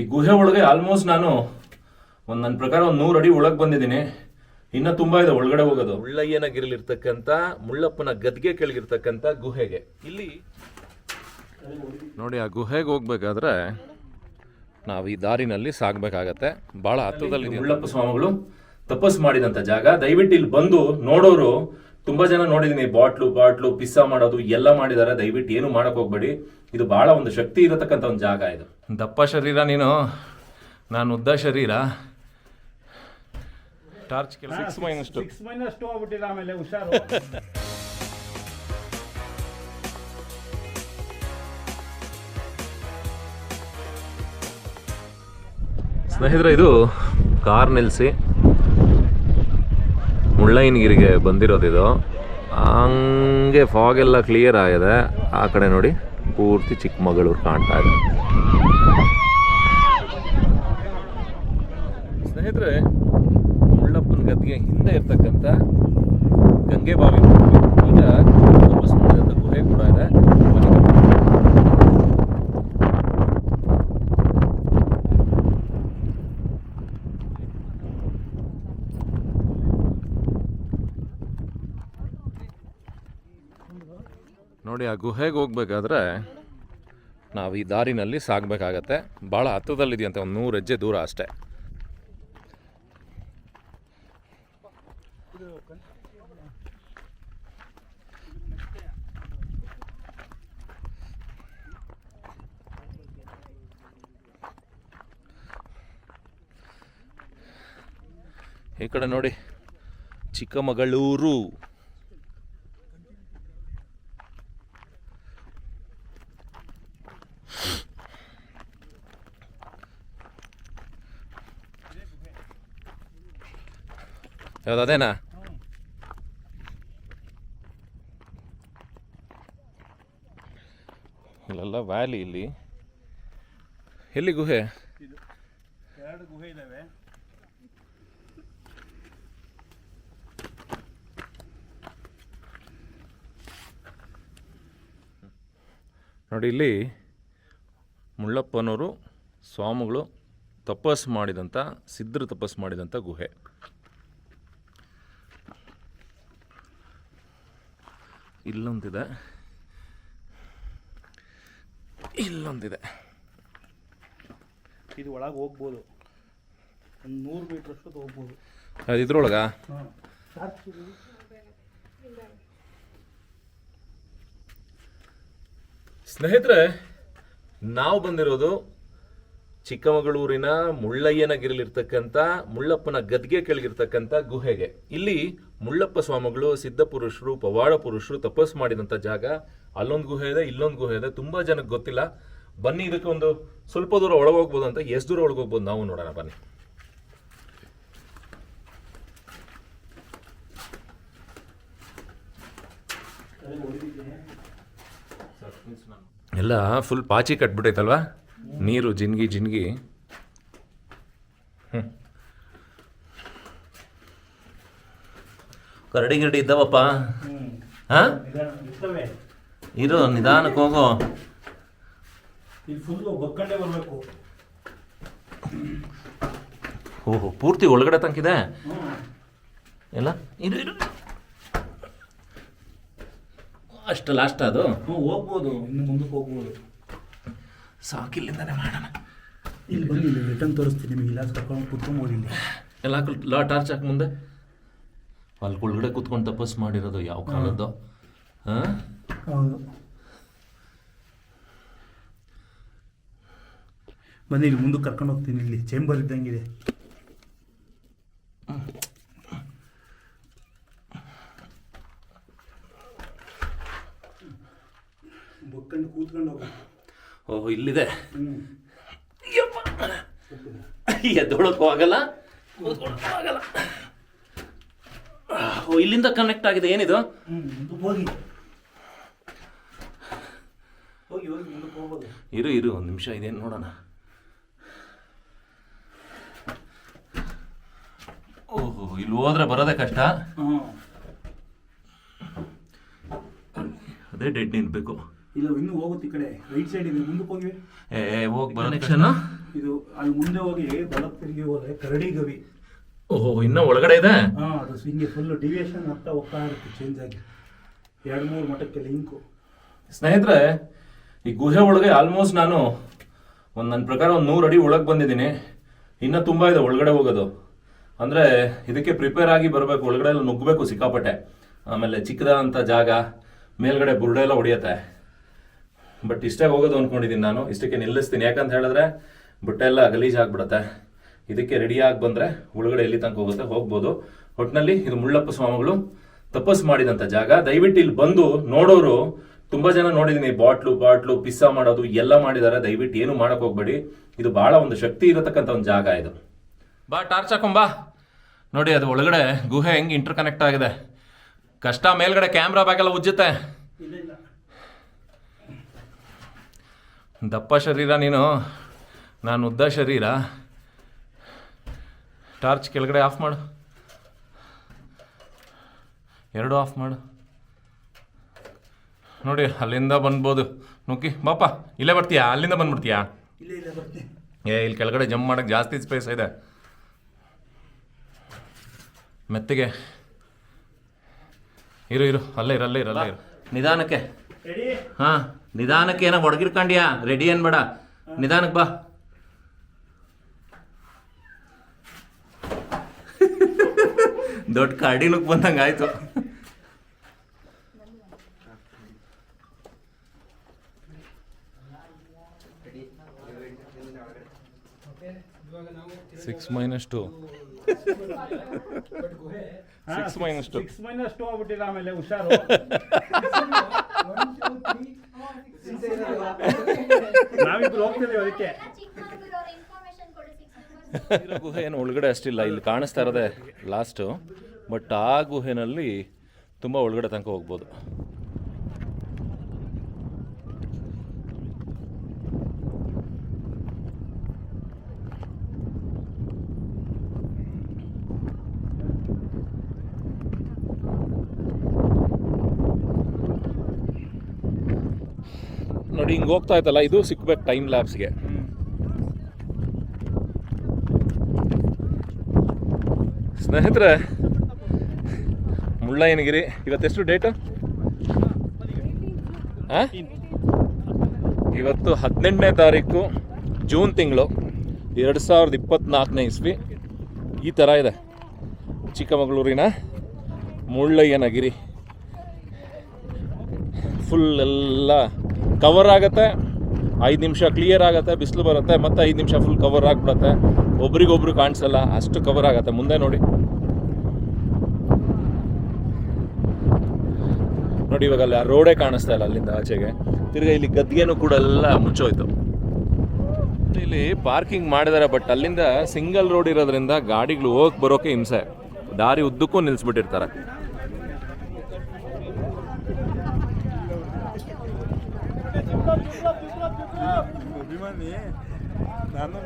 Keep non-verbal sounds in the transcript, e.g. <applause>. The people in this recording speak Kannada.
ಈ ಗುಹೆ ಒಳಗೆ ಆಲ್ಮೋಸ್ಟ್ ನಾನು ಒಂದು ನನ್ನ ಪ್ರಕಾರ ಒಂದು ನೂರು ಅಡಿ ಒಳಗೆ ಬಂದಿದ್ದೀನಿ. ಇನ್ನ ತುಂಬಾ ಇದೆ ಒಳಗಡೆ ಹೋಗೋದು. ಮುಳ್ಳಯ್ಯನಗಿರಲಿರ್ತಕ್ಕಂಥ ಮುಳ್ಳಪ್ಪನ ಗದ್ಗೆ ಕೆಳಗಿರ್ತಕ್ಕಂಥ ಗುಹೆಗೆ. ಇಲ್ಲಿ ನೋಡಿ ಆ ಗುಹೆಗೆ ಹೋಗ್ಬೇಕಾದ್ರೆ ನಾವು ಈ ದಾರಿನಲ್ಲಿ ಸಾಗಬೇಕಾಗತ್ತೆ. ಬಹಳ ಹತ್ತಿರದಲ್ಲಿ ಮುಳ್ಳಪ್ಪ ಸ್ವಾಮಿಗಳು ತಪಸ್ ಮಾಡಿದಂತ ಜಾಗ. ದಯವಿಟ್ಟು ಇಲ್ಲಿ ಬಂದು ನೋಡೋರು ತುಂಬಾ ಜನ ನೋಡಿದೀನಿ ಬಾಟ್ಲು ಬಾಟ್ಲು ಪಿಸ್ಸಾ ಮಾಡೋದು ಎಲ್ಲ ಮಾಡಿದ್ದಾರೆ. ದಯವಿಟ್ಟು ಏನು ಮಾಡಕ್ ಹೋಗ್ಬೇಡಿ. ಇದು ಬಹಳ ಒಂದು ಶಕ್ತಿ ಇರತಕ್ಕಂತ ಒಂದು ಜಾಗ ಇದು. ದಪ್ಪ ಶರೀರ ನೀನು. ನಾನು ಉದ್ದ ಶರೀರ. Torch six minus two six minus two ಆಗ್ಬಿಟ್ಟಿಲ್ಲ ಆಮೇಲೆ ಹುಷಾರು. ಸ್ನೇಹಿತರೆ ಇದು ಕಾರ್ ನಿಲ್ಲಿಸಿ ಮುಳ್ಳಯ್ಯನಗಿರಿಗೆ ಬಂದಿರೋದು ಇದು ಹಂಗೆ ಫಾಗ್ ಎಲ್ಲ ಕ್ಲಿಯರ್ ಆಗಿದೆ. ಆ ಕಡೆ ನೋಡಿ, ಪೂರ್ತಿ ಚಿಕ್ಕಮಗಳೂರು ಕಾಣ್ತಾ ಇದೆ. ಸ್ನೇಹಿತರೆ, ಮುಳ್ಳಪ್ಪನ ಗದ್ದೆಗೆ ಹಿಂದೆ ಇರ್ತಕ್ಕಂಥ ಗಂಗೆ ಬಾವಿ. ಈಗ ಗುಹೆ ಕೂಡ ಇದೆ. ನೋಡಿ, ಆ ಗುಹೆಗೆ ಹೋಗ್ಬೇಕಾದ್ರೆ ನಾವು ಈ ದಾರಿನಲ್ಲಿ ಸಾಗಬೇಕಾಗತ್ತೆ. ಭಾಳ ಹತ್ತದಲ್ಲಿದೆಯಂತೆ, ಒಂದು ನೂರು ಹೆಜ್ಜೆ ದೂರ ಅಷ್ಟೇ. ಈ ಕಡೆ ನೋಡಿ, ಚಿಕ್ಕಮಗಳೂರು. ಯಾವ್ದು ಅದೇನಾ ಇಲ್ಲೆಲ್ಲ ವ್ಯಾಲಿ ಇಲ್ಲಿ. ಎಲ್ಲಿ ಗುಹೆ? ಎರಡು ಗುಹೆ ಇದಾವೆ. ನೋಡಿ ಇಲ್ಲಿ ಮುಳ್ಳಪ್ಪನವರು ಸ್ವಾಮಿಗಳು ತಪಸ್ ಮಾಡಿದಂಥ ಸಿದ್ಧರು ತಪಸ್ಸು ಮಾಡಿದಂಥ ಗುಹೆ. ಇಲ್ಲೊಂದಿದೆ. ಇಲ್ಲೊಂದಿದೆ. ಇದು ಒಳಗೆ ಹೋಗ್ಬೋದು. ಒಂದು ನೂರು ಮೀಟ್ರ್ ಅಷ್ಟು ಹೋಗ್ಬೋದು. ಇದ್ರೊಳಗ? ಸ್ನೇಹಿತರೆ ನಾವು ಬಂದಿರೋದು ಚಿಕ್ಕಮಗಳೂರಿನ ಮುಳ್ಳಯ್ಯನಗಿರಲಿರ್ತಕ್ಕಂಥ ಮುಳ್ಳಪ್ಪನ ಗದ್ಗೆ ಕೆಳಗಿರ್ತಕ್ಕಂಥ ಗುಹೆಗೆ. ಇಲ್ಲಿ ಮುಳ್ಳಪ್ಪ ಸ್ವಾಮಿಗಳು, ಸಿದ್ಧ ಪುರುಷರು, ಪವಾಡ ಪುರುಷರು ತಪಸ್ಸು ಮಾಡಿದಂಥ ಜಾಗ. ಅಲ್ಲೊಂದು ಗುಹೆ ಇದೆ, ಇಲ್ಲೊಂದು ಗುಹೆ ಇದೆ. ತುಂಬ ಜನಕ್ಕೆ ಗೊತ್ತಿಲ್ಲ. ಬನ್ನಿ, ಇದಕ್ಕೆ ಒಂದು ಸ್ವಲ್ಪ ದೂರ ಒಳಗೋಗ್ಬೋದು ಅಂತ, ಎಷ್ಟು ದೂರ ಒಳಗೆ ಹೋಗ್ಬೋದು ನಾವು ನೋಡೋಣ, ಬನ್ನಿ. ಎಲ್ಲ ಫುಲ್ ಪಾಚಿ ಕಟ್ಬಿಟ್ಟೈತಲ್ವಾ? ನೀರು ಜಿನ್ಗಿ ಜಿನ್ಗಿ ಹ್ಮ್. ಕರಡಿ ಗಿರಡಿ ಇದ್ದಾವಪ್ಪ. ಹಾ? ಇರು ನಿಧಾನಕ್ಕೆ ಹೋಗೋ. ಓಹೋ ಪೂರ್ತಿ ಒಳಗಡೆ ತಂಕಿದೆ? ಎಲ್ಲ? ಇರು ಇರು. ಅಷ್ಟು ಲಾಸ್ಟ್ ಅದು? ಹೋಗ್ಬೋದು. ಇನ್ನು ಮುಂದಕ್ಕೆ ಹೋಗ್ಬೋದು. ಸಾಕಿಲ್ಲಿಂದಾನೆ ಮಾಡೋಣ. ಇಲ್ಲಿ ಬನ್ನಿ ಇಲ್ಲಿ ರಿಟರ್ನ್ ತೋರಿಸ್ತೀನಿ. ನಿಮಗೆ ಇಲ್ಲ ಕರ್ಕೊಂಡು ಕುತ್ಕೊಂಬೋದು ಇಲ್ಲಿ. ಎಲ್ಲ ಲಾ ಟಾರ್ಚ್ ಹಾಕಿ ಮುಂದೆ. ಅಲ್ಲಿ ಒಳಗಡೆ ಕೂತ್ಕೊಂಡು ತಪಸ್ ಮಾಡಿರೋದು ಯಾವ ಕಾಲದ್ದು? ಹೌದು. ಬನ್ನಿ ಇಲ್ಲಿ ಮುಂದಕ್ಕೆ ಕರ್ಕೊಂಡು ಹೋಗ್ತೀನಿ. ಇಲ್ಲಿ ಚೇಂಬರ್ ಇದ್ದಂಗಿದೆ. ಬಕ್ಕಂಡು ಕೂತ್ಕೊಂಡು ಹೋಗ. ಓಹ್ ಇಲ್ಲಿದೆ? ಎದ್ದೋಳಕ್ಕೂ ಆಗಲ್ಲ? ಕೂತ್ಕೊಂಡು ಆಗಲ್ಲ. ಇಲ್ಲಿಂದ ಕನೆಕ್ಟ್ ಆಗಿದೆ. ಏನಿದು? ಹ್ಞೂ ಹೋಗಿ. ಹೋಗಿ ಹೋಗಿ ಇರು ಇರು ಒಂದು ನಿಮಿಷ ಇದೇನು ನೋಡೋಣ. ಓಹೋ ಇಲ್ಲಿ ಹೋದ್ರೆ ಬರೋದೇ ಕಷ್ಟ? ಅದೇ ಡೆಡ್ ನಿಲ್ಬೇಕು. ಇಲ್ಲ ಇನ್ನೂ ಹೋಗುತ್ತೆ ಈ ಕಡೆ. ರೈಟ್ ಸೈಡ್ ಇದೆ. ಮುಂದಕ್ಕೆ ಹೋಗಿ. ಏ ಹೋಗಿ ಬರೋ ಇದು ಅಲ್ಲಿ ಮುಂದೆ ಹೋಗಿ ಬಲ ತಿರುಗಿ ಹೋದ್ರೆ ಕರಡಿ ಗವಿ. ಓಹೋ ಇನ್ನ ಒಳಗಡೆ ಇದೆ? ಹಾ ಅದು ಹಿಂಗೆ ಫುಲ್ ಡಿವಿಯೇಷನ್ ಆಗ್ತಾ ಹೋಗ್ತಾ ಇರುತ್ತೆ ಚೇಂಜ್ ಆಗಿ. ಎರಡು ಮೂರು ಮಠಕ್ಕೆ ಲಿಂಕು ಸ್ನೇಹಿತರೆ ಈ ಗುಹೆ ಒಳಗೆ ಆಲ್ಮೋಸ್ಟ್ ನಾನು ಒಂದು ನನ್ನ ಪ್ರಕಾರ ಒಂದು ನೂರು ಅಡಿ ಒಳಗೆ ಬಂದಿದ್ದೀನಿ. ಇನ್ನ ತುಂಬಾ ಇದೆ ಒಳಗಡೆ ಹೋಗೋದು. ಅಂದ್ರೆ ಇದಕ್ಕೆ ಪ್ರಿಪೇರ್ ಆಗಿ ಬರಬೇಕು ಒಳಗಡೆ ಎಲ್ಲ ನುಗ್ಗಬೇಕು ಸಿಕ್ಕಾಪಟ್ಟೆ. ಆಮೇಲೆ ಚಿಕ್ಕದಾದಂಥ ಜಾಗ ಮೇಲ್ಗಡೆ ಬುರುಡೆ ಎಲ್ಲ ಹೊಡಿಯತ್ತೆ ಬಟ್ ಇಷ್ಟೇ ಹೋಗೋದು ಅನ್ಕೊಂಡಿದ್ದೀನಿ ನಾನು ಇಷ್ಟಕ್ಕೆ ನಿಲ್ಲಿಸ್ತೀನಿ. ಯಾಕಂತ ಹೇಳಿದ್ರೆ ಬಟ್ಟೆ ಎಲ್ಲ ಗಲೀಜ್ ಆಗ್ಬಿಡತ್ತೆ ಇದಕ್ಕೆ ರೆಡಿಯಾಗಿ ಬಂದರೆ ಒಳಗಡೆ ಎಲ್ಲಿ ತನಕ ಹೋಗುತ್ತೆ ಹೋಗ್ಬೋದು. ಒಟ್ಟಿನಲ್ಲಿ ಇದು ಮುಳ್ಳಪ್ಪ ಸ್ವಾಮಿಗಳು ತಪಸ್ ಮಾಡಿದಂಥ ಜಾಗ. ದಯವಿಟ್ಟು ಇಲ್ಲಿ ಬಂದು ನೋಡೋರು, ತುಂಬಾ ಜನ ನೋಡಿದ್ದೀನಿ ಬಾಟ್ಲು ಬಾಟ್ಲು, ಪಿಸ್ಸಾ ಮಾಡೋದು, ಎಲ್ಲ ಮಾಡಿದ್ದಾರೆ ದಯವಿಟ್ಟು ಏನು ಮಾಡೋಕೆ ಹೋಗ್ಬೇಡಿ. ಇದು ಬಹಳ ಒಂದು ಶಕ್ತಿ ಇರತಕ್ಕಂಥ ಒಂದು ಜಾಗ ಇದು. ಬಾ, ಟಾರ್ಚ್ ಹಾಕೊಂಬಾ ನೋಡಿ, ಅದು ಒಳಗಡೆ ಗುಹೆ ಹೆಂಗೆ ಇಂಟರ್ ಕನೆಕ್ಟ್ ಆಗಿದೆ. ಕಷ್ಟ, ಮೇಲ್ಗಡೆ ಕ್ಯಾಮ್ರಾ ಬ್ಯಾಗ್ ಎಲ್ಲ ಉಜ್ಜುತ್ತೆ. ದಪ್ಪ ಶರೀರ ನೀನು. ನಾನು ಉದ್ದ ಶರೀರ. ಟಾರ್ಚ್ ಕೆಳಗಡೆ ಆಫ್ ಮಾಡು. ಎರಡು ಆಫ್ ಮಾಡು. ನೋಡಿ ಅಲ್ಲಿಂದ ಬಂದ್ಬೋದು. ನುಗ್ಗಿ ಬಾಪ ಇಲ್ಲೇ ಬರ್ತೀಯಾ? ಅಲ್ಲಿಂದ ಬಂದ್ಬಿಡ್ತೀಯಾ? ಇಲ್ಲ ಇಲ್ಲ ಬರ್ತೀನಿ. ಏ ಇಲ್ಲಿ ಕೆಳಗಡೆ ಜಂಪ್ ಮಾಡಕ್ಕೆ ಜಾಸ್ತಿ ಸ್ಪೇಸ್ ಇದೆ. ಮೆತ್ತಿಗೆ. ಇರು ಇರು ಅಲ್ಲೇ ಇರು ಅಲ್ಲೇ ಇರು ಅಲ್ಲೇ ಇರು. ನಿಧಾನಕ್ಕೆ. ಹಾಂ ಹಾ ನಿಧಾನಕ್ಕೆ ಏನೋ ಒಡಗಿರ್ಕಂಡಿಯಾ? ರೆಡಿ ಅನ್ಬೇಡ ನಿಧಾನಕ್ಕೆ ಬಾ. ದೊಡ್ಡ ಕಡಿನುಕ್ ಬಂದಂಗ ಆಯ್ತು. Six minus two six minus two six minus two ಆಗ್ಬಿಟ್ಟಿಲ್ಲ ಆಮೇಲೆ ಹುಷಾರು. <laughs> ನಾವಿಬ್ರು ಹೋಗ್ತಿದ್ದೀವಿ ಅದಕ್ಕೆ ಚಿಕ್ಕಮಗಳೂರು ಅವ್ರ ಇನ್ಫಾರ್ಮೇಶನ್ ಕೊಡಿ ಸಿಕ್ಸ್ ಮೆಂಬರ್ಸ್ ಗುಹೆ ಏನು ಒಳಗಡೆ ಅಷ್ಟಿಲ್ಲ. ಇಲ್ಲಿ ಕಾಣಿಸ್ತಾ ಇರೋದೇ ಲಾಸ್ಟು ಬಟ್ ಆ ಗುಹೆನಲ್ಲಿ ತುಂಬ ಒಳಗಡೆ ತನಕ ಹೋಗ್ಬೋದು. ನೋಡಿ, ಹಿಂಗೆ ಹೋಗ್ತಾ ಇತ್ತಲ್ಲ, ಇದು ಸಿಕ್ಬೇಕು ಟೈಮ್ ಲ್ಯಾಬ್ಸ್ಗೆ ಸ್ನೇಹಿತರೆ, ಮುಳ್ಳಯ್ಯನಗಿರಿ, ಇವತ್ತೆಷ್ಟು ಡೇಟು ಇವತ್ತು ಹದಿನೆಂಟನೇ ತಾರೀಕು ಜೂನ್ ತಿಂಗಳು, ಎರಡು ಸಾವಿರದ ಇಪ್ಪತ್ತ್ನಾಲ್ಕನೇ ಇಸ್ವಿ. ಈ ಥರ ಇದೆ. ಚಿಕ್ಕಮಗಳೂರಿನ ಮುಳ್ಳಯ್ಯನಗಿರಿ. ಫುಲ್ ಎಲ್ಲ ಕವರ್ ಆಗುತ್ತೆ. ಐದು ನಿಮಿಷ ಕ್ಲಿಯರ್ ಆಗುತ್ತೆ, ಬಿಸಿಲು ಬರುತ್ತೆ, ಮತ್ತು ಐದು ನಿಮಿಷ ಫುಲ್ ಕವರ್ ಆಗಿಬಿಡುತ್ತೆ. ಒಬ್ರಿಗೊಬ್ರು ಕಾಣಿಸಲ್ಲ, ಅಷ್ಟು ಕವರ್ ಆಗುತ್ತೆ. ಮುಂದೆ ನೋಡಿ. ನೋಡಿ ಇವಾಗ ಅಲ್ಲಿ ರೋಡೇ ಕಾಣಿಸ್ತಾ ಇಲ್ಲ ಅಲ್ಲಿಂದ ಆಚೆಗೆ. ತಿರ್ಗಾ ಇಲ್ಲಿ ಗದ್ಗೆನೂ ಕೂಡ ಎಲ್ಲ ಮುಚ್ಚೋಯ್ತು. ಇಲ್ಲಿ ಪಾರ್ಕಿಂಗ್ ಮಾಡಿದ್ದಾರೆ ಬಟ್ ಅಲ್ಲಿಂದ ಸಿಂಗಲ್ ರೋಡ್ ಇರೋದ್ರಿಂದ ಗಾಡಿಗಳು ಹೋಗಿ ಬರೋಕೆ ಹಿಂಸೆ. ದಾರಿ ಉದ್ದಕ್ಕೂ ನಿಲ್ಲಿಸ್ಬಿಟ್ಟಿರ್ತಾರೆ ನಾನು